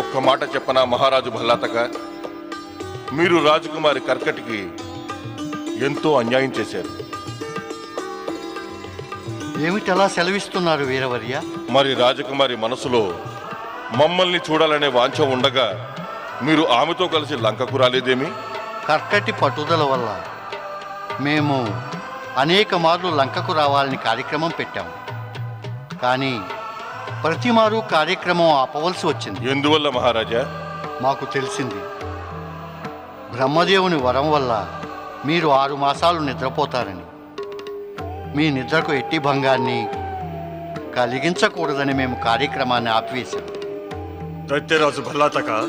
ఒక్క మాట చెప్పనా మహారాజు భల్లాతక? మీరు రాజకుమారి కర్కటికి ఎంతో అన్యాయం చేశారు. ఏమిటలా సెలవిస్తున్నారు వీరవర్య? మరి రాజకుమారి మనసులో మమ్మల్ని చూడాలనే వాంఛ ఉండగా మీరు ఆమెతో కలిసి లంకకు రాలేదేమి? కర్కటి పట్టుదల వల్ల మేము అనేక మార్లు లంకకు రావాలని కార్యక్రమం పెట్టాము కానీ ప్రతి మారు కార్యక్రమం ఆపవలసి వచ్చింది. ఎందువల్ల మహారాజా? మాకు తెలిసింది. బ్రహ్మదేవుని వరం వల్ల మీరు ఆరు మాసాలు నిద్రపోతారని. మీ నిద్రకు ఎట్టి భంగాన్ని కలిగించకూడదని మేము కార్యక్రమాన్ని ఆపివేశాం. దైత్యరాజు భల్లాతక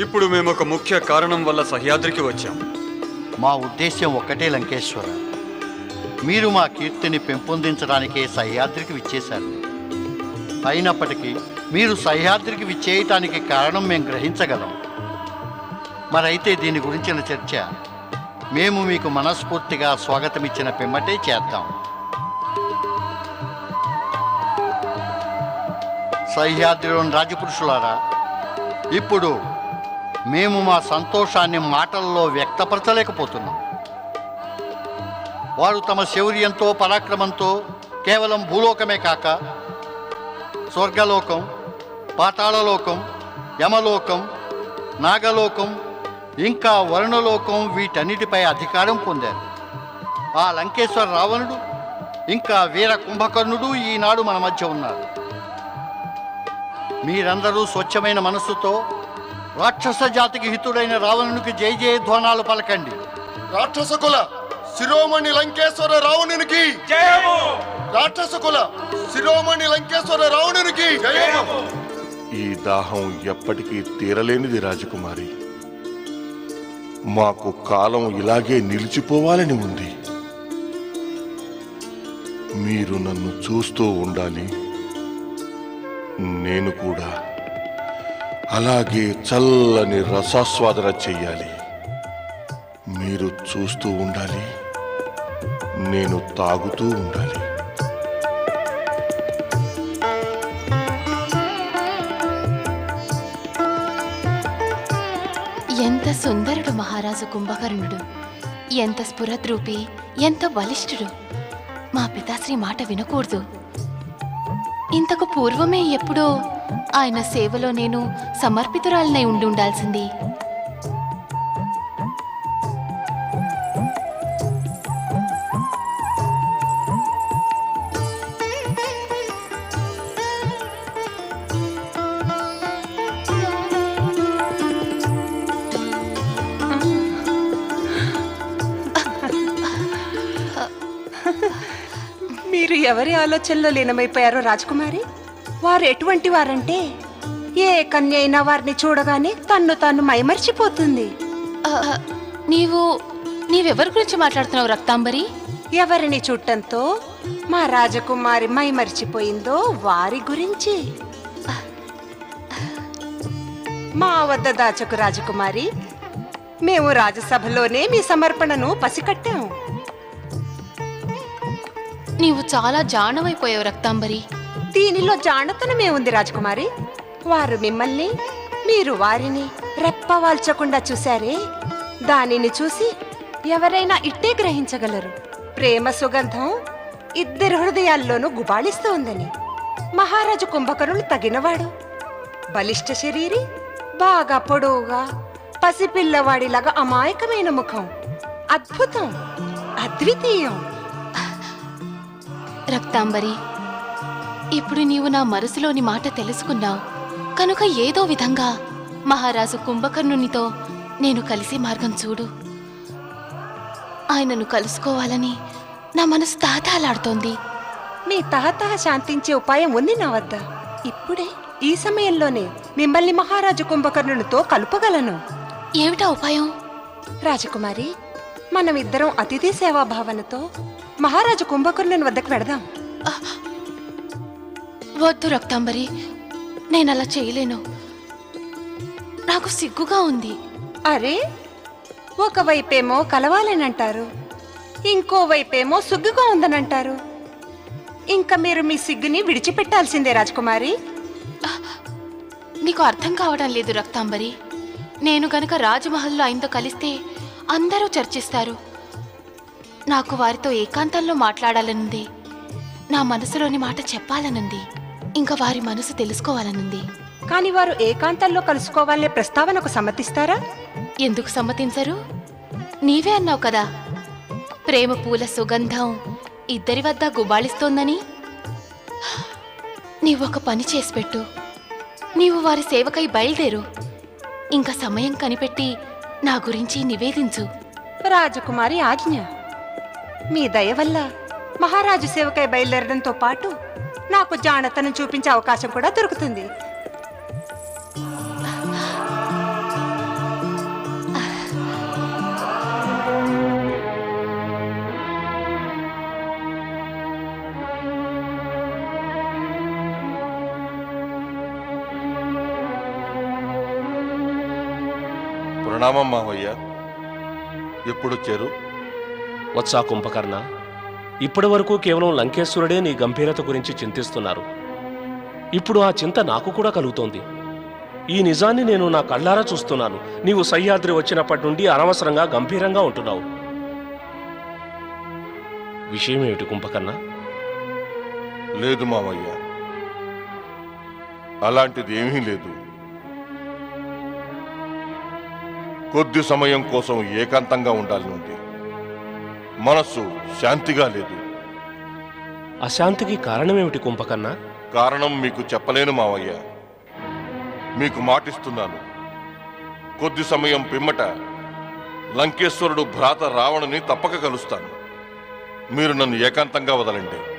ఇప్పుడు మేము ఒక ముఖ్య కారణం వల్ల సహ్యాద్రికి వచ్చాం. మా ఉద్దేశ్యం ఒక్కటే లంకేశ్వర. మీరు మా కీర్తిని పెంపొందించడానికే సహ్యాద్రికి విచ్చేశారు. అయినప్పటికీ మీరు సహ్యాద్రికి విచ్చేయటానికి కారణం మేము గ్రహించగలం. మరైతే దీని గురించిన చర్చ మేము మీకు మనస్ఫూర్తిగా స్వాగతమిచ్చిన పిమ్మటే చేద్దాం. సహ్యాద్రిలోని రాజపురుషులారా ఇప్పుడు మేము మా సంతోషాన్ని మాటల్లో వ్యక్తపరచలేకపోతున్నాం. వారు తమ శౌర్యంతో పరాక్రమంతో కేవలం భూలోకమే కాక స్వర్గలోకం పాతాళలోకం యమలోకం నాగలోకం ఇంకా వరుణలోకం వీటన్నిటిపై అధికారం పొందారు. ఆ లంకేశ్వర రావణుడు ఇంకా వీర కుంభకర్ణుడు ఈనాడు మన మధ్య ఉన్నారు. మీరందరూ స్వచ్ఛమైన మనస్సుతో రాక్షస జాతికి హితుడైన రావణునికి జయ జయ ధ్వానాలు పలకండి. రాక్షసకుల శిరోమణి లంకేశ్వర రావణునికి జయము! రాక్షసకుల శిరోమణి లంకేశ్వర రావణునికి ఈ దాహం ఎప్పటికీ తీరలేనిది రాజకుమారి. మాకు కాలం ఇలాగే నిలిచిపోవాలని ఉంది. మీరు నన్ను చూస్తూ ఉండాలి. నేను కూడా అలాగే చల్లని రసాస్వాదన చెయ్యాలి. మీరు చూస్తూ ఉండాలి. నేను తాగుతూ ఉండాలి. సుందరుడు మహారాజు కుంభకర్ణుడు. ఎంత స్ఫురద్రూపి ఎంత బలిష్ఠుడు. మా పితాశ్రీ మాట వినకూడదు. ఇంతకు పూర్వమే ఎప్పుడో ఆయన సేవలో నేను సమర్పితురాలనై ఉండి ఉండాల్సింది. ఆలోచనలో లీనమైపోయారో రాజకుమారి? వారు ఎటువంటి వారంటే ఏ కన్య అయినా వారిని చూడగానే తన్ను తాను మైమర్చిపోతుంది. నీవు నీవెవరి గురించి మాట్లాడుతున్నావు రక్తాంబరి? ఎవరిని చూడటంతో మా రాజకుమారి మైమర్చిపోయిందో వారి గురించి. మా వద్ద దాచకు రాజకుమారి మేము రాజసభలోనే మీ సమర్పణను పసికట్టాము నీవు చాలా జానమైపోయావు రక్తాంబరి. దీనిలో జానతనమే ఉంది రాజకుమారి? వారు మిమ్మల్ని మీరు వారిని రెప్పవాల్చకుండా చూశారే? దానిని చూసి ఎవరైనా ఇట్టే గ్రహించగలరు. ప్రేమ సుగంధం ఇద్దరి హృదయాల్లోనూ గుబాళిస్తూ ఉందని. మహారాజు కుంభకరులు తగినవాడు. బలిష్ట శరీరి బాగా పొడవుగా పసిపిల్లవాడిలాగా అమాయకమైన ముఖం. అద్భుతం. అద్వితీయం. రక్తాంబరి ఇప్పుడు నీవు నా మనసులోని మాట తెలుసుకున్నావు. కనుక ఏదో విధంగా మహారాజు కుంభకర్ణునితో నేను కలిసే మార్గం చూడు. ఆయనను కలుసుకోవాలని నా మనసు తాతాలాడుతోంది. మీ తహతహ శాంతించే ఉపాయం ఉంది నా వద్ద. ఇప్పుడే ఈ సమయంలోనే మిమ్మల్ని మహారాజు కుంభకర్ణునితో కలుపగలను. ఏమిటా ఉపాయం? రాజకుమారి మనం ఇద్దరం అతిథి సేవా భావనతో మహారాజు కుంభకర్ణుని వద్దకు వెడదాం వద్దు రక్తాంబరి నేను అలా చేయలేను. నాకు సిగ్గుగా ఉంది. అరే ఒకవైపేమో కలవాలనంటారు ఇంకోవైపేమో సుగ్గుగా ఉందనంటారు. ఇంకా మీరు మీ సిగ్గుని విడిచిపెట్టాల్సిందే రాజకుమారి. నీకు అర్థం కావడం లేదు రక్తాంబరి. నేను గనక రాజమహల్లో ఆయనతో కలిస్తే అందరూ చర్చిస్తారు. నాకు వారితో ఏకాంతంలో మాట్లాడాలనుంది. నా మనసులోని మాట చెప్పాలనుంది. ఇంకా వారి మనసు తెలుసుకోవాలనుంది. కాని వారు ఏకాంతంలో కలుసుకోవాలనే ప్రస్తావనకు సమ్మతిస్తారా? ఎందుకు సమ్మతించరు? నీవే అన్నావు కదా. ప్రేమ పూల సుగంధం ఇద్దరి వద్ద గుబాళిస్తోందని. నీవొక పని చేసి పెట్టు. నీవు వారి సేవకై బయలుదేరు. ఇంకా సమయం కనిపెట్టి నా గురించి నివేదించు. రాజకుమారి ఆజ్ఞ. మీ దయ వల్ల మహారాజు సేవకై బయలుదేరడంతో పాటు నాకు జానతను చూపించే అవకాశం కూడా దొరుకుతుంది. ప్రణామం మావయ్య. ఎప్పుడొచ్చారు వత్సా కుంభకర్ణ ఇప్పటి వరకు కేవలం లంకేశ్వరుడే నీ గంభీరత గురించి చింతిస్తున్నారు. ఇప్పుడు ఆ చింత నాకు కూడా కలుగుతోంది. ఈ నిజాన్ని నేను నా కళ్ళారా చూస్తున్నాను. నీవు సహ్యాద్రి వచ్చినప్పటి నుండి అనవసరంగా గంభీరంగా ఉంటున్నావు. విషయం ఏమిటి కుంభకర్ణ? లేదు మామయ్య అలాంటిది ఏమీ లేదు. కొద్ది సమయం కోసం ఏకాంతంగా ఉండాలి ఉంది. మనస్సు శాంతిగా లేదు. అశాంతికి కారణమేమిటి కుంభకర్ణ? కారణం మీకు చెప్పలేను మావయ్య. మీకు మాటిస్తున్నాను. కొద్ది సమయం పిమ్మట లంకేశ్వరుడు భ్రాత రావణుని తప్పక కలుస్తాను. మీరు నన్ను ఏకాంతంగా వదలండి.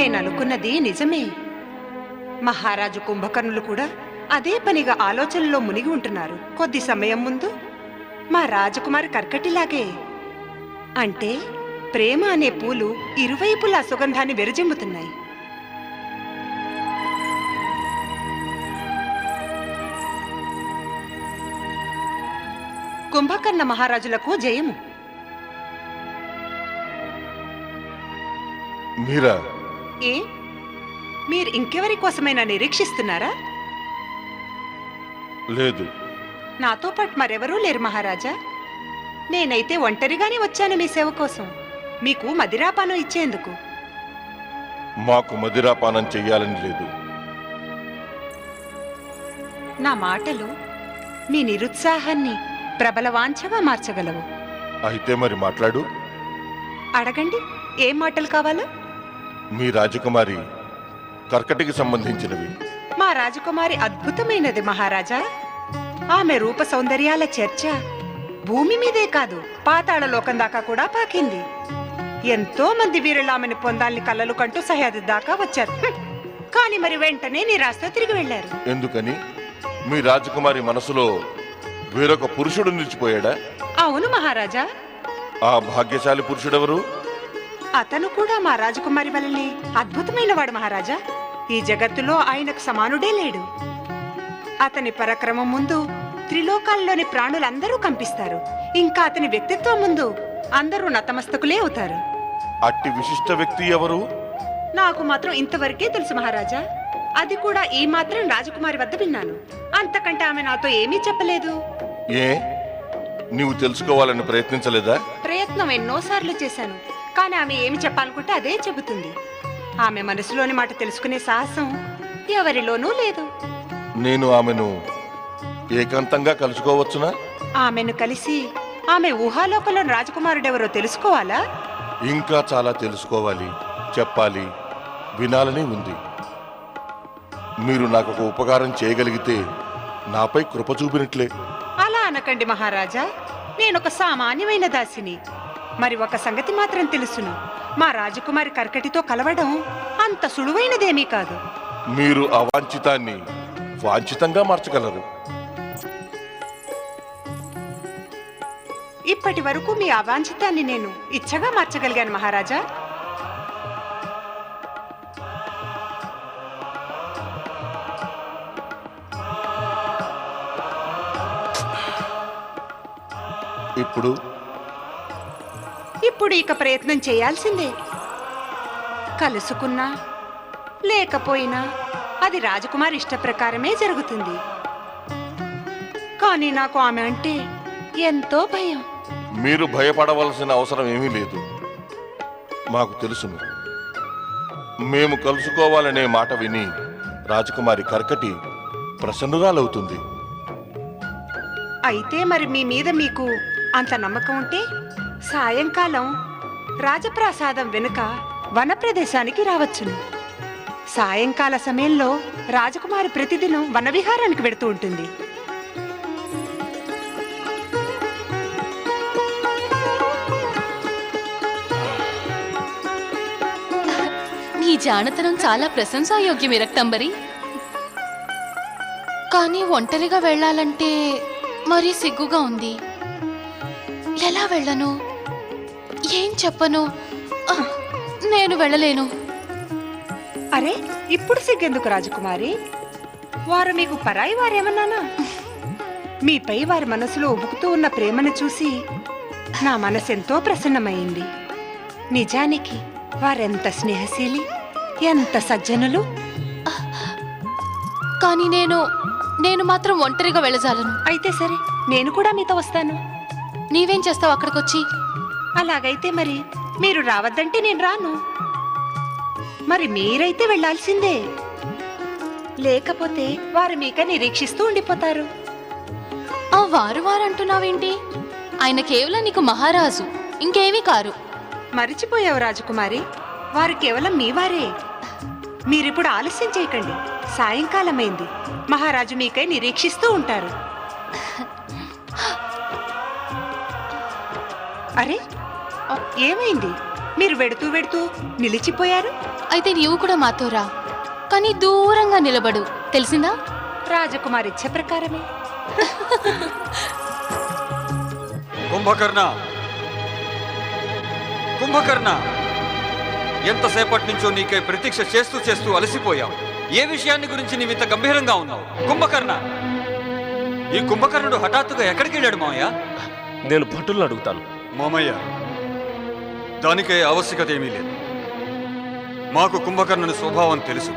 నేను అనుకున్నది నిజమే. మహారాజు కుంభకర్ణులు కూడా అదే పనిగా ఆలోచనలో మునిగి ఉంటున్నారు. కొద్ది సమయం ముందు మా రాజకుమారి కర్కటిలాగే. అంటే ప్రేమ అనే పూలు ఇరువైపులా సుగంధాన్ని వెరజెమ్ముతున్నాయి. కుంభకర్ణ మహారాజులకు జయము. మీరా? ఏ? మీరు ఇంకెవరి కోసమైనా నిరీక్షిస్తున్నారా? లేదు. నాతో పాటు మరెవరూ లేరు మహారాజా. నేనైతే ఒంటరిగానే వచ్చాను మీ సేవ కోసం. మీకు మదిరాపానం ఇచ్చేందుకు. మాకు మదిరాపానం చెయ్యాలని లేదు. నా మాటలు మీ నిరుత్సాహాన్ని ప్రబల వాంఛగా మార్చగలవు. అయితే మరి మాట్లాడు. అడగండి ఏం మాటలు కావాలో? మీ రాజకుమారి కర్కటికి సంబంధించినవి. మా రాజకుమారి అద్భుతమైనది మహారాజా. ఆమె రూప సౌందర్యాల చర్చ భూమి మీదే కాదు పాతాళ లోకం దాకా కూడా పాకింది. ఎంతో మంది వీరులు ఆమెను పొందాలని కలలు కంటూ సహ్యాది దాకా వచ్చారు. కానీ మరి వెంటనే నిరాశతో తిరిగి వెళ్ళారు ఎందుకని? మీ రాజకుమారి మనసులో వేరొక పురుషుడు నిలిచిపోయాడా? అవును మహారాజా. ఆ భాగ్యశాలి పురుషుడెవరు? అతను కూడా మా రాజకుమారి వల్లనే అద్భుతమైన వాడు మహారాజా. ఈ జగత్తులో ఆయనకు సమానుడే లేడు. అతని పరక్రమం ముందు త్రిలోకాల్లోని ప్రాణులందరూ కంపిస్తారు. ఇంకా అతని వ్యక్తిత్వం ముందు అందరూ నతమస్తకులే అవుతారు. అట్టి విశిష్ట వ్యక్తి ఎవరు? నాకు మాత్రం ఇంతవరకే తెలుసు మహారాజా. అది కూడా ఈ మాత్రం రాజకుమారి వద్ద విన్నాను. అంతకంటే ఆమె నాతో ఏమీ చెప్పలేదు. ఏ? నీవు తెలుసుకోవాలని ప్రయత్నించలేదా? ప్రయత్నం ఎన్నోసార్లు చేశాను. కానీ ఆమె ఏమి చెప్పాలనుకుంటే అదే చెబుతుంది. ఆమె మనసులోని మాట తెలుసుకునే సాహసం ఎవరిలోనూ లేదు. నేను ఆమెను ఏకాంతంగా కలుసుకోవచ్చునా? ఆమెను కలిసి ఆమె ఊహాలోకంలో రాజకుమారుడెవరో తెలుసుకోవాలా? ఇంకా చాలా తెలుసుకోవాలి చెప్పాలి వినాలని ఉంది. మీరు నాకు ఒక ఉపకారం చేయగలిగితే నాపై కృప చూపినట్లే. అలా అనకండి మహారాజా నేనొక సామాన్యమైన దాసిని. మరి ఒక సంగతి మాత్రం తెలుసును. మా రాజకుమారి కర్కటితో కలవడం అంత సులువైనదేమీ కాదు. మీరు అవాంఛితాన్ని వాంఛితంగా మార్చగలరు. ఇప్పటి వరకు మీ అవాంఛితాన్ని నేను ఇచ్చగా మార్చగలిగాను మహారాజా. ఇప్పుడు ఇప్పుడు ఇక ప్రయత్నం చేయాల్సిందే. కలుసుకున్నా లేకపోయినా అది రాజకుమారి ఇష్ట ప్రకారమే జరుగుతుంది. కానీ నాకు ఆమె అంటే ఎంతో భయం. మీరు భయపడవలసిన అవసరం ఏమీ లేదు. మాకు తెలుసును మేము కలుసుకోవాలనే మాట విని రాజకుమారి కర్కటి ప్రసన్నురాలవుతుంది. అయితే మరి మీ మీద మీకు అంత నమ్మకం ఉంటే సాయంకాలం రాజప్రాసాదం వెనుక వన ప్రదేశానికి రావచ్చును. సాయంకాల సమయంలో రాజకుమారి ప్రతిదినం వనవిహారానికి వెడుతూ ఉంటుంది. నీ జానతనం చాలా ప్రశంసాయోగ్యమే రక్తంబరి. కానీ ఒంటరిగా వెళ్ళాలంటే మరీ సిగ్గుగా ఉంది. ఎలా వెళ్ళను? ఏం చెప్పను? నేను వెళ్ళలేను. అరే ఇప్పుడు సిగ్గెందుకు రాజకుమారి? వారు మీకు పరాయి వారేమన్నానా? మీపై వారి మనసులో ఉబుకుతూ ఉన్న ప్రేమను చూసి నా మనసెంతో ప్రసన్నమైంది. నిజానికి వారెంత స్నేహశీలి ఎంత సజ్జనులు? కానీ నేను నేను మాత్రం ఒంటరిగా వెళ్ళజాలను. అయితే సరే నేను కూడా మీతో వస్తాను. నీవేం చేస్తావు అక్కడికొచ్చి? అలాగైతే మరి మీరు రావద్దంటే నేను రాను. మరి మీరైతే వెళ్ళాల్సిందే. లేకపోతే వారు మీక నిరీక్షిస్తూ ఉండిపోతారు. ఆ వారు వారు అంటున్నావేంటి ఆయన కేవలం నీకు మహారాజు ఇంకేమీ కారు. మరిచిపోయావు రాజకుమారి. వారు కేవలం మీ వారే. మీరిప్పుడు ఆలస్యం చేయకండి. సాయంకాలమైంది. మహారాజు మీకై నిరీక్షిస్తూ ఉంటారు. అరే ఏమైంది? మీరు వెడుతూ వెడుతూ నిలిచిపోయారు? అయితే నీవు కూడా మాతో రా. కానీ దూరంగా నిలబడు. తెలిసిందా? రాజకుమారి ఇచ్చ ప్రకారమే. కుంభకర్ణ! కుంభకర్ణ! ఎంతసేపటి నుంచో నీకై ప్రతీక్ష చేస్తూ చేస్తూ అలసిపోయావు. ఏ విషయాన్ని గురించి నీవింత గంభీరంగా ఉన్నావు? కుంభకర్ణ! ఈ కుంభకర్ణుడు హఠాత్తుగా ఎక్కడికి వెళ్ళాడు మామయ్య నేను భటులను అడుగుతాను. మామయ్య దానికై ఆవశ్యకత ఏమీ లేదు. మాకు కుంభకర్ణుని స్వభావం తెలుసు.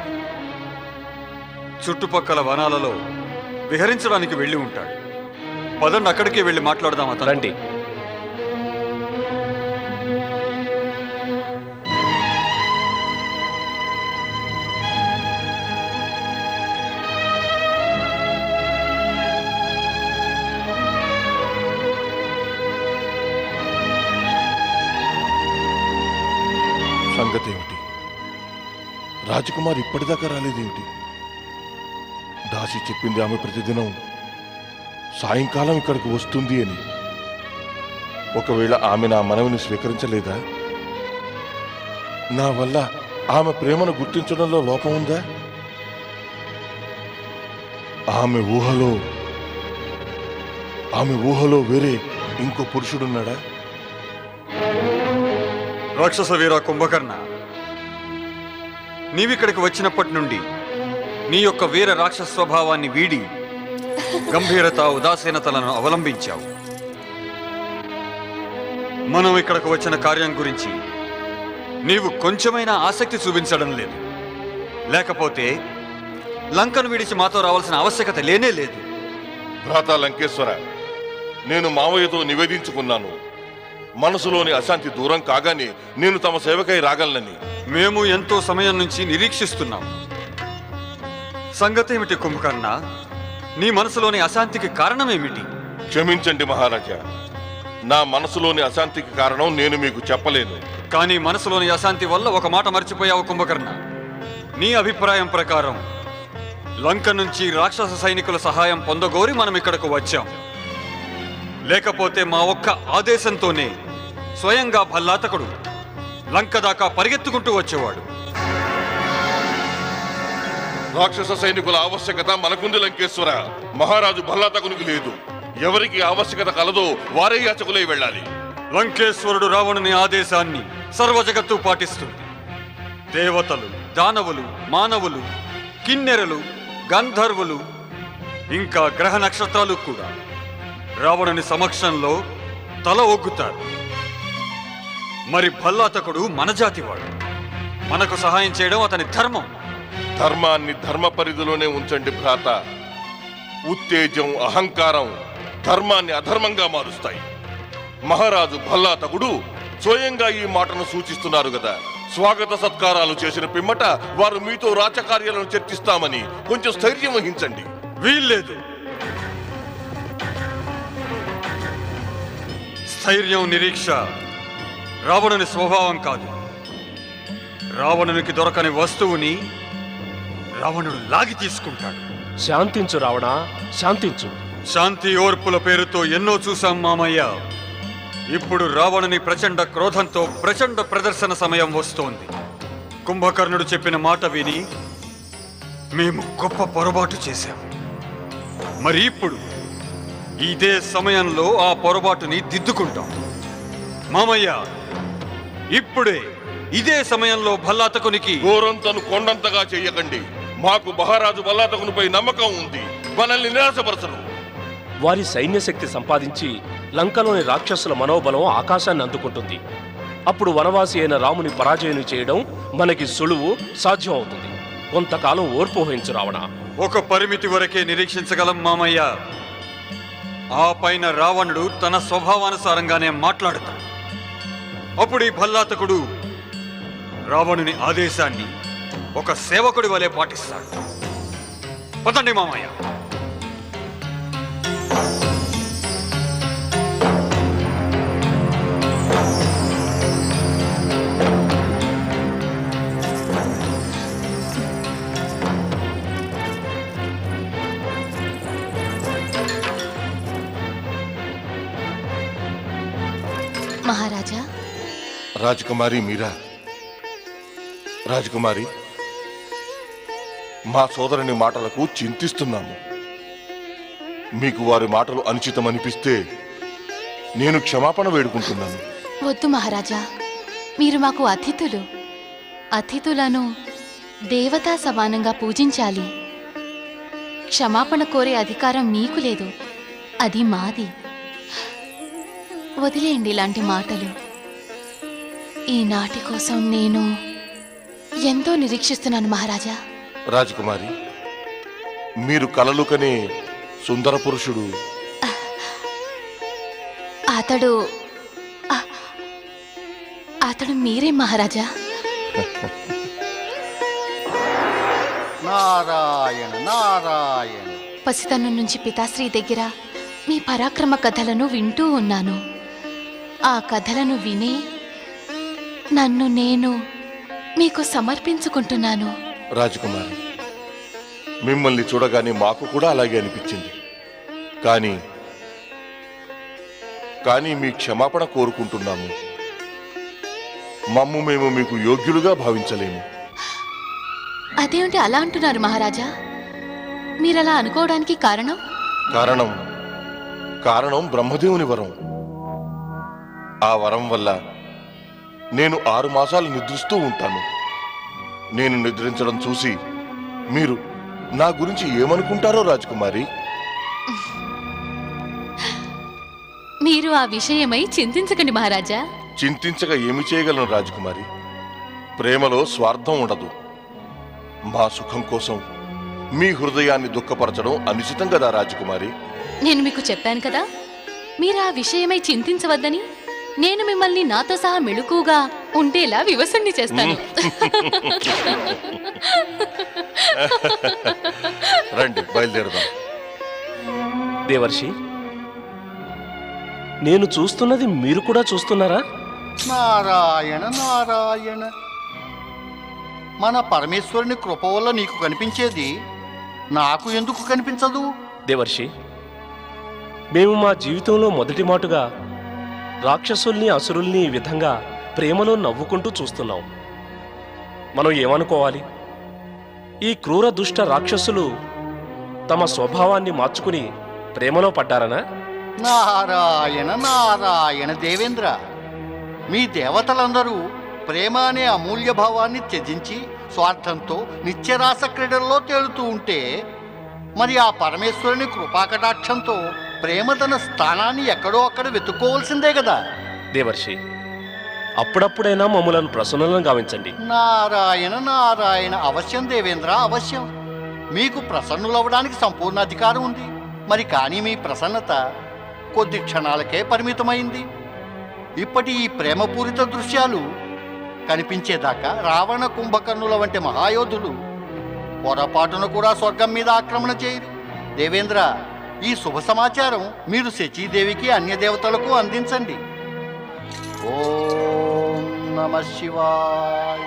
చుట్టుపక్కల వనాలలో విహరించడానికి వెళ్ళి ఉంటాడు. పదండి అక్కడికే వెళ్ళి మాట్లాడదాం అతను రాజకుమార్ ఇప్పటిదాకా రాలేదేమిటి దాసి చెప్పింది ఆమె ప్రతిదినం సాయంకాలం ఇక్కడికి వస్తుంది అని. ఒకవేళ ఆమె నా మనవిని స్వీకరించలేదా? నా వల్ల ఆమె ప్రేమను గుర్తించడంలో లోపం ఉందా? ఆమె ఊహలో ఆమె ఊహలో వేరే ఇంకో పురుషుడున్నాడా? రాక్షస వీర కుంభకర్ణ. నీవిక్కడికి వచ్చినప్పటి నుండి నీ యొక్క వీర రాక్షస స్వభావాన్ని వీడి గంభీరత ఉదాసీనతలను అవలంబించావు. మనం ఇక్కడికి వచ్చిన కార్యం గురించి నీవు కొంచెమైనా ఆసక్తి చూపించడం లేదు. లేకపోతే లంకను విడిచి మాతో రావాల్సిన ఆవశ్యకత లేనే లేదు. భ్రాత లంకేశ్వర నేను మావయ్యతో నివేదించుకున్నాను. మనసులోని అశాంతి దూరం కాగానే నేను తమ సేవకై రాగలనని. మేము ఎంతో సమయం నుంచి నిరీక్షిస్తున్నాం. సంగతేమిటి కుంభకర్ణ? నీ మనసులోని అశాంతికి కారణమేమిటి? క్షమించండి మహారాజా. నా మనసులోని అశాంతికి కారణం నేను మీకు చెప్పలేను కానీ మనసులోని అశాంతి వల్ల ఒక మాట మర్చిపోయావు కుంభకర్ణ. నీ అభిప్రాయం ప్రకారం లంక నుంచి రాక్షస సైనికుల సహాయం పొందగోరి మనం ఇక్కడకు వచ్చాం. లేకపోతే మా ఒక్క ఆదేశంతోనే స్వయంగా భల్లాతకుడు లంక దాకా పరిగెత్తుకుంటూ వచ్చేవాడు. రాక్షస సైనికుల ఆవశ్యకత మనకుంది లంకేశ్వర. మహారాజు భల్లాతకునికి లేదు. ఎవరికి ఆవశ్యకత కలదో వారే యాచకులై వెళ్ళాలి. లంకేశ్వరుడు రావణుని ఆదేశాన్ని సర్వజగత్తు పాటిస్తుంది దేవతలు దానవులు మానవులు కిన్నెరలు గంధర్వులు ఇంకా గ్రహ నక్షత్రాలు కూడా రావణుని సమక్షంలో తల ఒగ్గుతారు. మరి భల్లాతకుడు మన జాతివాడు. మనకు సహాయం చేయడం అతని ధర్మం. ధర్మాన్ని ధర్మ పరిధిలోనే ఉంచండి భ్రాత. ఉత్తేజం అహంకారం ధర్మాన్ని అధర్మంగా మారుస్తాయి. మహారాజు భల్లాతకుడు స్వయంగా ఈ మాటను సూచిస్తున్నారు కదా. స్వాగత సత్కారాలు చేసిన పిమ్మట వారు మీతో రాచకార్యాలను చర్చిస్తామని కొంచెం స్థైర్యం వహించండి. వీల్లేదు. స్థైర్యం నిరీక్ష రావణుని స్వభావం కాదు. రావణునికి దొరకని వస్తువుని రావణుడు లాగి తీసుకుంటాడు. శాంతించు రావణ శాంతించు. శాంతి ఓర్పుల పేరుతో ఎన్నో చూసాం మామయ్య. ఇప్పుడు రావణుని ప్రచండ క్రోధంతో ప్రచండ ప్రదర్శన సమయం వస్తోంది. కుంభకర్ణుడు చెప్పిన మాట విని మేము గొప్ప పొరపాటు చేశాం. మరి ఇప్పుడు ఇదే సమయంలో ఆ పొరపాటుని దిద్దుకుంటాం. మామయ్య ఇప్పుడే ఇదే సమయంలో భల్లాతకునికి గోరంతను కొండంతగా చెయ్యకండి మాకు మహారాజు బల్లాతకునిపై నమ్మకం ఉంది. మనల్ని నిరాశపరచరు. వారి సైన్య శక్తి సంపాదించి లంకలోని రాక్షసుల మనోబలం ఆకాశాన్ని అందుకుంటుంది. అప్పుడు వనవాసి అయిన రాముని పరాజయం చేయడం మనకి సులువు సాధ్యం అవుతుంది. కొంతకాలం ఓర్పు వహించు రావణ. ఒక పరిమితి వరకే నిరీక్షించగలం మామయ్య. ఆ పైన రావణుడు తన స్వభావానుసారంగానే మాట్లాడతాడు. అప్పుడు ఈ భల్లాతకుడు రావణుని ఆదేశాన్ని ఒక సేవకుడి వలె పాటిస్తాడు. పదండి మామయ్య. రాజకుమారి మీరా? రాజకుమారి మా సోదరుని మాటలకు చింతిస్తున్నాము. మీకు వారి మాటలు అనుచితమనిపిస్తే నేను క్షమాపణ వేడుకుంటున్నాను. వద్దు మహారాజా మీరు మాకు అతిథులు. అతిథులను దేవతా సమానంగా పూజించాలి. క్షమాపణ కోరే అధికారం మీకు లేదు. అది మాది. వదిలేయండి ఇలాంటి మాటలు. ఈనాటి కోసం నేను ఎంతో నిరీక్షిస్తున్నాను మహారాజా. రాజకుమారి మీరు కలలు కనే సుందర పురుషుడు. అతడు అతడు మీరే మహారాజా. నారాయణ నారాయణ. పసితనం నుంచి పితాశ్రీ దగ్గర మీ పరాక్రమ కథలను వింటూ ఉన్నాను. ఆ కథలను విని నన్ను నేను మీకు సమర్పించుకుంటున్నాను. రాజకుమారి మిమ్మల్ని చూడగానే మాకు కూడా అలాగే అనిపించింది. కానీ కానీ మీ క్షమాపణ కోరుకుంటున్నాము. మమ్ము మేము మీకు యోగ్యులుగా భావించలేము. అదేమిటి అలా అంటున్నారు మహారాజా? మీరలా అనుకోవడానికి కారణం? కారణం కారణం బ్రహ్మదేవుని వరం. ఆ వరం వల్ల నేను ఆరు మాసాలు నిద్రిస్తూ ఉంటాను. నేను నిద్రించడం చూసి మీరు నా గురించి ఏమనుకుంటారో రాజకుమారి? మీరు ఆ విషయమై చింతించకండి మహారాజా. చింతించక ఏమి చేయగలను రాజకుమారి? ప్రేమలో స్వార్థం ఉండదు. మా సుఖం కోసం మీ హృదయాన్ని దుఃఖపరచడం అనుచితం కదా రాజకుమారి? నేను మీకు చెప్పాను కదా మీరు ఆ విషయమై చింతించవద్దని నేను మిమ్మల్ని నాతో సహా మెళుకుగా ఉండేలా వివసుణ్ణి చేస్తాను. రండి బయలుదేరదాం. దేవర్షి నేను చూస్తున్నది మీరు కూడా చూస్తున్నారా? నారాయణ నారాయణ. మన పరమేశ్వరుని కృప వల్ల నీకు కనిపించేది నాకు ఎందుకు కనిపించదు? దేవర్షి మేము మా జీవితంలో మొదటి మాటుగా రాక్షసుల్ని అసురుల్ని ఈ విధంగా ప్రేమలో నవ్వుకుంటూ చూస్తున్నాం. మనం ఏమనుకోవాలి? ఈ క్రూర దుష్ట రాక్షసులు తమ స్వభావాన్ని మార్చుకుని ప్రేమలో పడ్డారనా? నారాయణ నారాయణ దేవేంద్ర మీ దేవతలందరూ ప్రేమ అనే అమూల్య భావాన్ని త్యజించి స్వార్థంతో నిత్యరాస క్రీడల్లో తేలుతూ ఉంటే మరి ఆ పరమేశ్వరుని కృపాకటాక్షంతో ప్రేమ తన స్థానాన్ని ఎక్కడో అక్కడ వెతుక్కోవాల్సిందే కదా. దేవర్షి అప్పుడప్పుడైనా మమ్మలను ప్రసన్నులను గావించండి. నారాయణ నారాయణ అవశ్యం దేవేంద్ర అవశ్యం. మీకు ప్రసన్నులవ్వడానికి సంపూర్ణ అధికారం ఉంది. మరి కానీ మీ ప్రసన్నత కొద్ది క్షణాలకే పరిమితమైంది. ఇప్పటి ఈ ప్రేమపూరిత దృశ్యాలు కనిపించేదాకా రావణ కుంభకర్ణుల వంటి మహాయోధులు పొరపాటున కూడా స్వర్గం మీద ఆక్రమణ చేయరు. దేవేంద్ర ఈ శుభ సమాచారం మీరు శచీదేవికి అన్య దేవతలకు అందించండి. ఓం నమ శివాయ.